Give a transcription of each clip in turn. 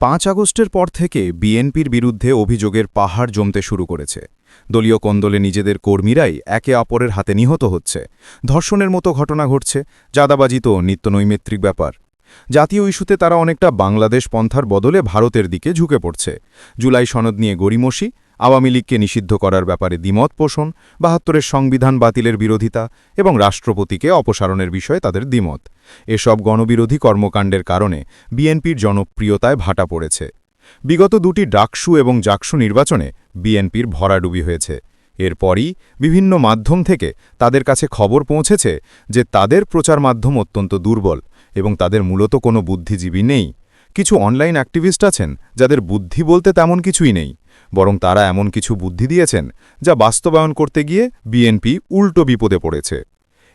পাঁচ আগস্টের পর থেকে বিএনপির বিরুদ্ধে অভিযোগের পাহাড় জমতে শুরু করেছে। দলীয় কন্দলে নিজেদের কর্মীরাই একে অপরের হাতে নিহত হচ্ছে। ধর্ষণের মতো ঘটনা ঘটছে জাদাবাজি তো নিত্যনৈমিত্রিক ব্যাপার। জাতীয় ইস্যুতে তারা অনেকটা বাংলাদেশ পন্থার বদলে ভারতের দিকে ঝুঁকে পড়ছে। জুলাই সনদ নিয়ে গড়িমসি আওয়ামী লীগকে নিষিদ্ধ করার ব্যাপারে দ্বিমত পোষণ, বাহাত্তরের সংবিধান বাতিলের বিরোধিতা এবং রাষ্ট্রপতিকে অপসারণের বিষয়ে তাদের দ্বিমত। এসব গণবিরোধী কর্মকাণ্ডের কারণে বিএনপির জনপ্রিয়তায় ভাটা পড়েছে। বিগত দুটি ডাকসু এবং জাকসু নির্বাচনে বিএনপির ভরাডুবি হয়েছে। এরপরই বিভিন্ন মাধ্যম থেকে তাদের কাছে খবর পৌঁছেছে যে তাদের প্রচার মাধ্যম অত্যন্ত দুর্বল এবং তাদের মূলত কোনো বুদ্ধিজীবী নেই। কিছু অনলাইন অ্যাক্টিভিস্ট আছেন যাদের বুদ্ধি বলতে তেমন কিছুই নেই। বরং তারা এমন কিছু বুদ্ধি দিয়েছেন যা বাস্তবায়ন করতে গিয়ে বিএনপি উল্টো বিপদে পড়েছে।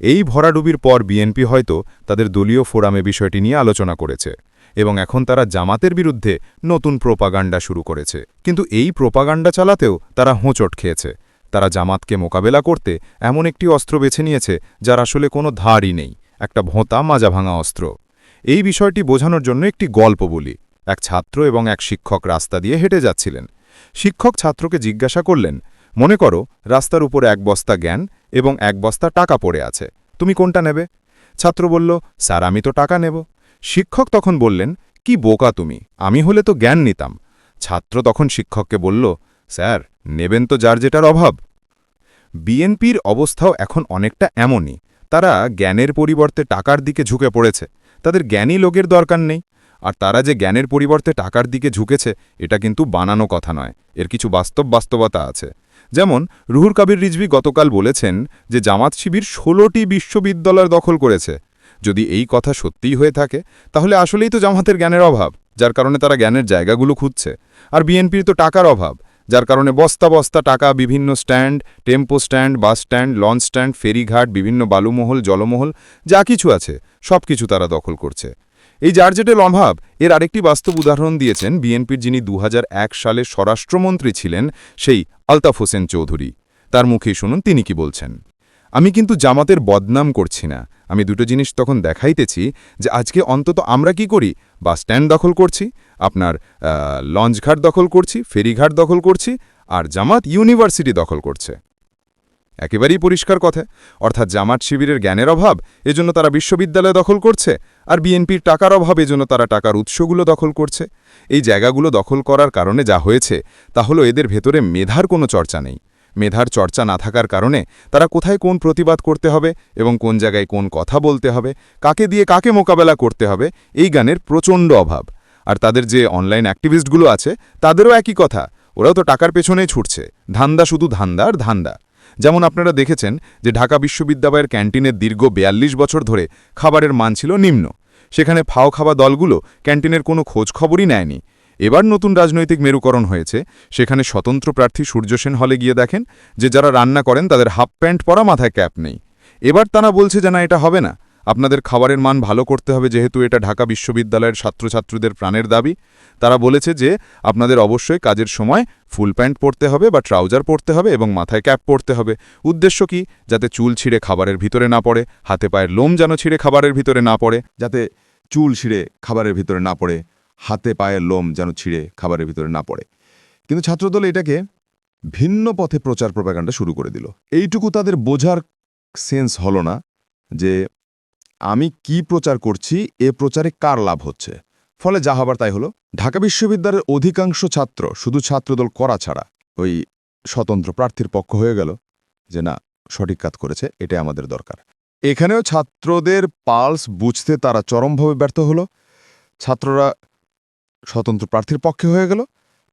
এই ভরাডুবির পর বিএনপি হয়তো তাদের দলীয় ফোরামে বিষয়টি নিয়ে আলোচনা করেছে এবং এখন তারা জামাতের বিরুদ্ধে নতুন প্রোপাগান্ডা শুরু করেছে। কিন্তু এই প্রোপাগান্ডা চালাতেও তারা হোঁচট খেয়েছে। তারা জামাতকে মোকাবেলা করতে এমন একটি অস্ত্র বেছে নিয়েছে যার আসলে কোনো ধারই নেই, একটা ভোঁতা মাজা ভাঙা অস্ত্র। এই বিষয়টি বোঝানোর জন্য একটি গল্প বলি। এক ছাত্র এবং এক শিক্ষক রাস্তা দিয়ে হেঁটে যাচ্ছিলেন। শিক্ষক ছাত্রকে জিজ্ঞাসা করলেন, মনে করো, রাস্তার উপর এক বস্তা জ্ঞান এবং এক বস্তা টাকা পড়ে আছে, তুমি কোনটা নেবে? ছাত্র বলল, স্যার, আমি তো টাকা নেব। শিক্ষক তখন বললেন, কি বোকা তুমি, আমি হলে তো জ্ঞান নিতাম। ছাত্র তখন শিক্ষককে বলল, স্যার, নেবেন তো যার যেটার অভাব। বিএনপির অবস্থাও এখন অনেকটা এমনই, তারা জ্ঞানের পরিবর্তে টাকার দিকে ঝুঁকে পড়েছে, তাদের জ্ঞানী লোকের দরকার নেই। আর তারা যে জ্ঞানের পরিবর্তে টাকার দিকে ঝুঁকেছে, এটা কিন্তু বানানো কথা নয়। এর কিছু বাস্তব বাস্তবতা আছে। যেমন রুহুর কাবির রিজভি গতকাল বলেছেন যে জামাত শিবির ষোলোটি বিশ্ববিদ্যালয় দখল করেছে। যদি এই কথা সত্যিই হয়ে থাকে, তাহলে আসলেই তো জামাতের জ্ঞানের অভাব, যার কারণে তারা জ্ঞানের জায়গাগুলো খুঁজছে। আর বিএনপির তো টাকার অভাব, যার কারণে বস্তা বস্তা টাকা, বিভিন্ন stand, tempo stand, bus stand, launch stand, ফেরিঘাট, বিভিন্ন বালুমহল, জলমহল, যা কিছু আছে সব কিছু তারা দখল করছে। এই যেটেল অভাব এর আরেকটি বাস্তব উদাহরণ দিয়েছেন বিএনপির যিনি দু সালে স্বরাষ্ট্রমন্ত্রী ছিলেন, সেই আলতাফ হোসেন চৌধুরী। তার মুখে শুনুন তিনি কি বলছেন। আমি কিন্তু জামাতের বদনাম করছি না। আমি দুটো জিনিস তখন দেখাইতেছি যে আজকে অন্তত আমরা কি করি? বাস স্ট্যান্ড দখল করছি, আপনার লঞ্চঘাট দখল করছি, ফেরিঘাট দখল করছি, আর জামাত ইউনিভার্সিটি দখল করছে। একেবারেই পরিষ্কার কথা। অর্থাৎ জামাত শিবিরের জ্ঞানের অভাব এজন্য তারা বিশ্ববিদ্যালয় দখল করছে আর বিএনপির টাকার অভাব এজন্য তারা টাকার উৎসগুলো দখল করছে। এই জায়গাগুলো দখল করার কারণে যা হয়েছে, তা হলো এদের ভেতরে মেধার কোনো চর্চা নেই। মেধার চর্চা না থাকার কারণে তারা কোথায় কোন প্রতিবাদ করতে হবে এবং কোন জায়গায় কোন কথা বলতে হবে, কাকে দিয়ে কাকে মোকাবেলা করতে হবে, এই গানের প্রচণ্ড অভাব। আর তাদের যে অনলাইন অ্যাক্টিভিস্টগুলো আছে, তাদেরও একই কথা, ওরাও তো টাকার পেছনেই ছুটছে। ধান্দা শুধু ধান্দা আর ধান্দা। যেমন আপনারা দেখেছেন যে ঢাকা বিশ্ববিদ্যালয়ের ক্যান্টিনের দীর্ঘ বিয়াল্লিশ বছর ধরে খাবারের মান ছিল নিম্ন। সেখানে ফাও খাওয়া দলগুলো ক্যান্টিনের কোনো খোঁজ খবরই নেয়নি। এবার নতুন রাজনৈতিক মেরুকরণ হয়েছে। সেখানে স্বতন্ত্র প্রার্থী সূর্যসেন হলে গিয়ে দেখেন যে যারা রান্না করেন তাদের হাফ প্যান্ট পরা মাথায় ক্যাপ নেই। এবার তারা বলছে যে না, এটা হবে না। আপনাদের খাবারের মান ভালো করতে হবে যেহেতু এটা ঢাকা বিশ্ববিদ্যালয়ের ছাত্রছাত্রীদের প্রাণের দাবি। তারা বলেছে যে, আপনাদের অবশ্যই কাজের সময় ফুল প্যান্ট পরতে হবে বা ট্রাউজার পরতে হবে এবং মাথায় ক্যাপ পরতে হবে। উদ্দেশ্য কি? যাতে চুল ছিঁড়ে খাবারের ভিতরে না পড়ে, হাতে পায়ের লোম যেন ছিঁড়ে খাবারের ভিতরে না পড়ে, যাতে চুল ছিঁড়ে খাবারের ভিতরে না পড়ে, হাতে পায়ের লোম যেন ছিঁড়ে খাবারের ভিতরে না পড়ে। কিন্তু ছাত্রদল এটাকে ভিন্ন পথে প্রচার প্রপাগান্ডা শুরু করে দিল। এইটুকু তাদের বোঝার সেন্স হলো না যে আমি কি প্রচার করছি, এ প্রচারে কার লাভ হচ্ছে? ফলে যা হবার তাই হলো। ঢাকা বিশ্ববিদ্যালয়ের অধিকাংশ ছাত্র শুধু ছাত্রদল করা ছাড়া ওই স্বতন্ত্র প্রার্থীর পক্ষ হয়ে গেল যে, না, সঠিক কাজ করেছে, এটাই আমাদের দরকার। এখানেও ছাত্রদের পালস বুঝতে তারা চরমভাবে ব্যর্থ হলো। ছাত্ররা স্বতন্ত্র প্রার্থীর পক্ষে হয়ে গেল।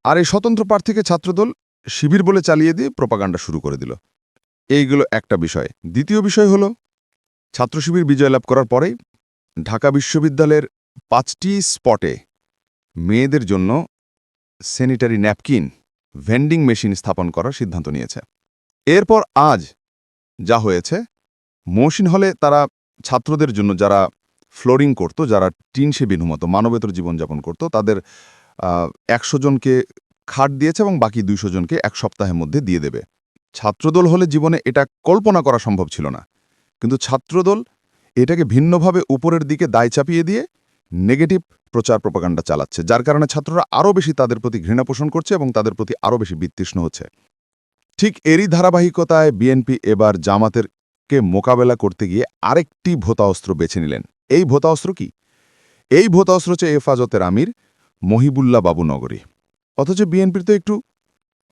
আর এই স্বতন্ত্র প্রার্থীকে ছাত্রদল শিবির বলে চালিয়ে দিয়ে প্রপাগান্ডা শুরু করে দিল। এইগুলো একটা বিষয়। দ্বিতীয় বিষয় হলো ছাত্র শিবির বিজয় লাভ করার পরে ঢাকা বিশ্ববিদ্যালয়ের পাঁচটি স্পটে মেয়েদের জন্য স্যানিটারি ন্যাপকিন ভেন্ডিং মেশিন স্থাপন করার সিদ্ধান্ত নিয়েছে। এরপর আজ যা হয়েছে, মহসিন হলে তারা ছাত্রদের জন্য যারা ফ্লোরিং করত, যারা টিন সে মানবেতর জীবনযাপন করত, তাদের একশো জনকে খাট দিয়েছে এবং বাকি দুইশো জনকে এক সপ্তাহের মধ্যে দিয়ে দেবে। ছাত্রদল হলে জীবনে এটা কল্পনা করা সম্ভব ছিল না। কিন্তু ছাত্রদল এটাকে ভিন্নভাবে উপরের দিকে দায় চাপিয়ে দিয়ে নেগেটিভ প্রচার প্রপাগান্ডা চালাচ্ছে, যার কারণে ছাত্ররা আরও বেশি তাদের প্রতি ঘৃণা পোষণ করছে এবং তাদের প্রতি আরও বেশি বিতৃষ্ণ হচ্ছে। ঠিক এরই ধারাবাহিকতায় বিএনপি এবার জামাতেরকে মোকাবেলা করতে গিয়ে আরেকটি ভোতা অস্ত্র বেছে নিলেন। এই ভোতা অস্ত্র কি? এই ভোতাস্ত্র হচ্ছে হেফাজতের আমির মহিবুল্লাহ বাবু নগরী। অথচ বিএনপির তো একটু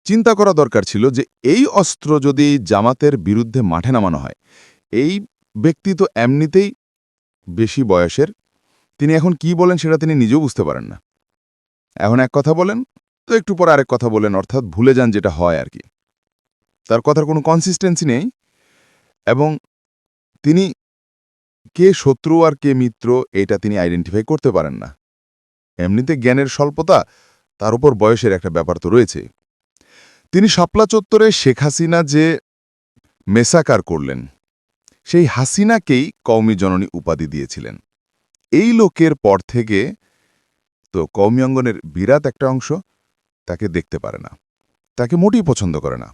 চিন্তা করা দরকার ছিল যে এই অস্ত্র যদি জামাতের বিরুদ্ধে মাঠে নামানো হয় এই ব্যক্তি তো এমনিতেই বেশি বয়সের। তিনি এখন কি বলেন সেটা তিনি নিজেও বুঝতে পারেন না। এখন এক কথা বলেন, তো একটু পর আরেক কথা বলেন, অর্থাৎ ভুলে যান যেটা হয় আর কি। তার কথার কোনো কনসিস্টেন্সি নেই এবং তিনি কে শত্রু আর কে মিত্র এটা তিনি আইডেন্টিফাই করতে পারেন না। এমনিতে জ্ঞানের স্বল্পতা তার উপর বয়সের একটা ব্যাপার তো রয়েছে। তিনি শাপলা চত্বরে শেখ হাসিনা যে মেসাকার করলেন সেই হাসিনাকেই কওমি জননী উপাধি দিয়েছিলেন। এই লোকের পর থেকে তো কওমি অঙ্গনের বিরাট একটা অংশ তাকে দেখতে পারে না, তাকে মোটেই পছন্দ করে না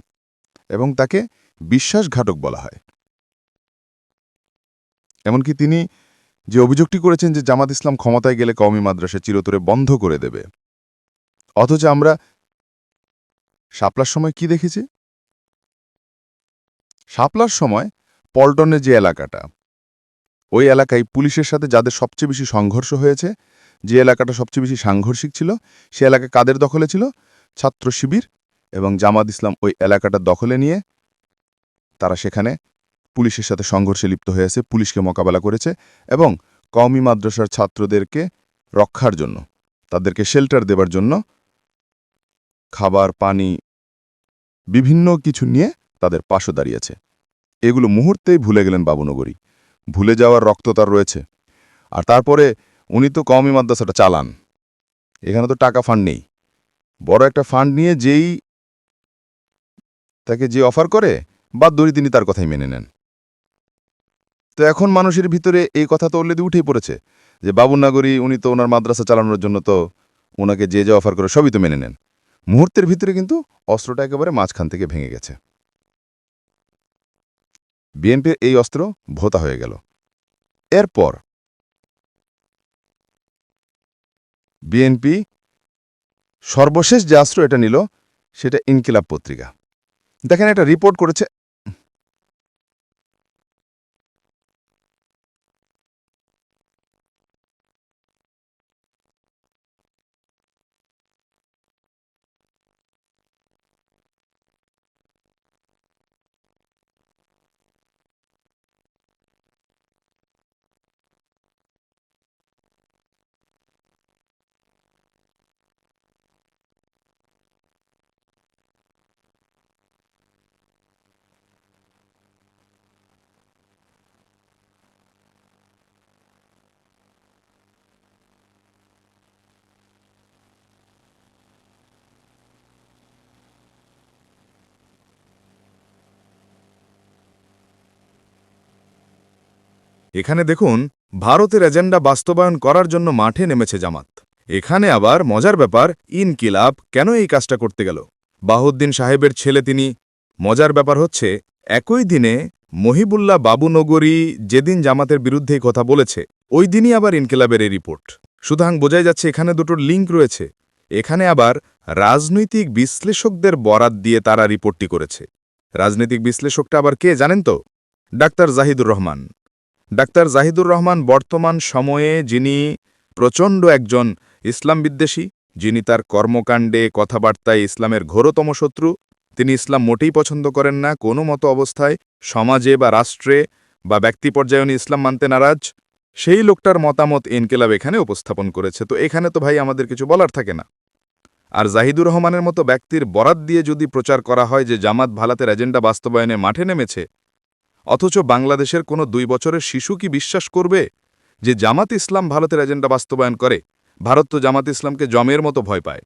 এবং তাকে বিশ্বাসঘাতক বলা হয়। এমনকি তিনি যে অভিযোগটি করেছেন যে জামাত ইসলাম ক্ষমতায় গেলে কওমি মাদ্রাসা চিরতরে বন্ধ করে দেবে, অথচ আমরা শাপলার সময় কি দেখেছি? শাপলার সময় পল্টনের যে এলাকাটা, ওই এলাকায় পুলিশের সাথে যাদের সবচেয়ে বেশি সংঘর্ষ হয়েছে, যে এলাকাটা সবচেয়ে বেশি সাংঘর্ষিক ছিল, সে এলাকা কাদের দখলে ছিল? ছাত্র শিবির এবং জামাত ইসলাম ওই এলাকাটা দখলে নিয়ে তারা সেখানে পুলিশের সাথে সংঘর্ষে লিপ্ত হয়েছে, পুলিশকে মোকাবেলা করেছে এবং কওমি মাদ্রাসার ছাত্রদেরকে রক্ষার জন্য, তাদেরকে শেল্টার দেবার জন্য খাবার, পানি, বিভিন্ন কিছু নিয়ে তাদের পাশে দাঁড়িয়েছে। এগুলো মুহূর্তেই ভুলে গেলেন বাবুনগরী। ভুলে যাওয়ার রক্ত তার রয়েছে। আর তারপরে উনি তো কমই মাদ্রাসাটা চালান। এখানে তো টাকা ফান্ড নেই। বড় একটা ফান্ড নিয়ে যেই তাকে যে অফার করে বাদ দড়ি তিনি তার কথাই মেনে নেন। তো এখন মানুষের ভিতরে এই কথা তো অলরেডি উঠেই পড়েছে যে বাবুনগরী, উনি তো ওনার মাদ্রাসা চালানোর জন্য তো ওনাকে যে যে অফার করে সবই তো মেনে নেন। মুহূর্তের ভিতরে কিন্তু অস্ত্রটা একেবারে মাঝখান থেকে ভেঙে গেছে। বিএনপির এই অস্ত্র ভোতা হয়ে গেল। এরপর বিএনপি সর্বশেষ যে অস্ত্র এটা নিল, সেটা ইনকিলাব পত্রিকা। দেখেন একটা রিপোর্ট করেছে এখানে দেখুন, ভারতের এজেন্ডা বাস্তবায়ন করার জন্য মাঠে নেমেছে জামাত। এখানে আবার মজার ব্যাপার, ইনকিলাব কেন এই কাজটা করতে গেল? বাহুদ্দিন সাহেবের ছেলে তিনি। মজার ব্যাপার হচ্ছে, একই দিনে মহিবুল্লাহ বাবুনগরী যেদিন জামাতের বিরুদ্ধে কথা বলেছে, ওই দিনই আবার ইনকিলাবের এই রিপোর্ট। সুতরাং বোঝাই যাচ্ছে এখানে দুটোর লিঙ্ক রয়েছে। এখানে আবার রাজনৈতিক বিশ্লেষকদের বরাত দিয়ে তারা রিপোর্টটি করেছে। রাজনৈতিক বিশ্লেষকটা আবার কে জানেন তো? ডাক্তার জাহিদুর রহমান। ডাক্তার জাহিদুর রহমান বর্তমান সময়ে যিনি প্রচণ্ড একজন ইসলাম বিদ্বেষী, যিনি তার কর্মকাণ্ডে কথাবার্তায় ইসলামের ঘোরতম শত্রু, তিনি ইসলাম মোটেই পছন্দ করেন না, কোনো মতো অবস্থায় সমাজে বা রাষ্ট্রে বা ব্যক্তি পর্যায়ে উনি ইসলাম মানতে নারাজ। সেই লোকটার মতামত ইনকেলাব এখানে উপস্থাপন করেছে। তো এখানে তো ভাই আমাদের কিছু বলার থাকে না। আর জাহিদুর রহমানের মতো ব্যক্তির বরাত দিয়ে যদি প্রচার করা হয় যে জামাত ভালাতের এজেন্ডা বাস্তবায়নে মাঠে নেমেছে অথচ বাংলাদেশের কোনো দুই বছরের শিশু কি বিশ্বাস করবে যে জামাত ইসলাম ভারতের এজেন্ডা বাস্তবায়ন করে? ভারত তো জামাত ইসলামকে জমের মতো ভয় পায়।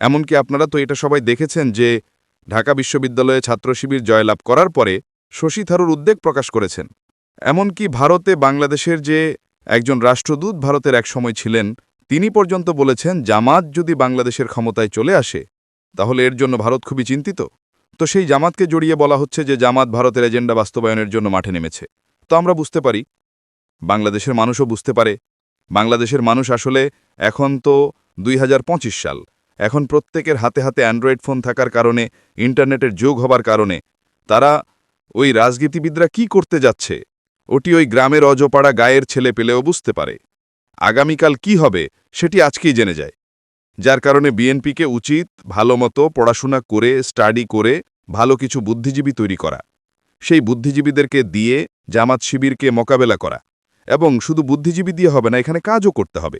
এমনকি আপনারা তো এটা সবাই দেখেছেন যে ঢাকা বিশ্ববিদ্যালয়ে ছাত্র শিবির জয়লাভ করার পরে শশী থারুর উদ্বেগ প্রকাশ করেছেন। এমনকি ভারতে বাংলাদেশের যে একজন রাষ্ট্রদূত ভারতের এক সময় ছিলেন, তিনি পর্যন্ত বলেছেন, জামাত যদি বাংলাদেশের ক্ষমতায় চলে আসে, তাহলে এর জন্য ভারত খুবই চিন্তিত। তো সেই জামাতকে জড়িয়ে বলা হচ্ছে যে জামাত ভারতের এজেন্ডা বাস্তবায়নের জন্য মাঠে নেমেছে। তো আমরা বুঝতে পারি, বাংলাদেশের মানুষও বুঝতে পারে, বাংলাদেশের মানুষ আসলে এখন তো দুই হাজার পঁচিশ সাল, এখন প্রত্যেকের হাতে হাতে অ্যান্ড্রয়েড ফোন থাকার কারণে, ইন্টারনেটের যোগ হবার কারণে, তারা ওই রাজনীতিবিদরা কি করতে যাচ্ছে, ওটি ওই গ্রামের অজপাড়া গায়ের ছেলে পেলেও বুঝতে পারে। আগামীকাল কি হবে, সেটি আজকেই জেনে যায়। যার কারণে বিএনপিকে উচিত ভালোমতো পড়াশোনা করে, স্টাডি করে, ভালো কিছু বুদ্ধিজীবী তৈরি করা। সেই বুদ্ধিজীবীদেরকে দিয়ে জামাত শিবিরকে মোকাবেলা করা। এবং শুধু বুদ্ধিজীবী দিয়ে হবে না, এখানে কাজও করতে হবে।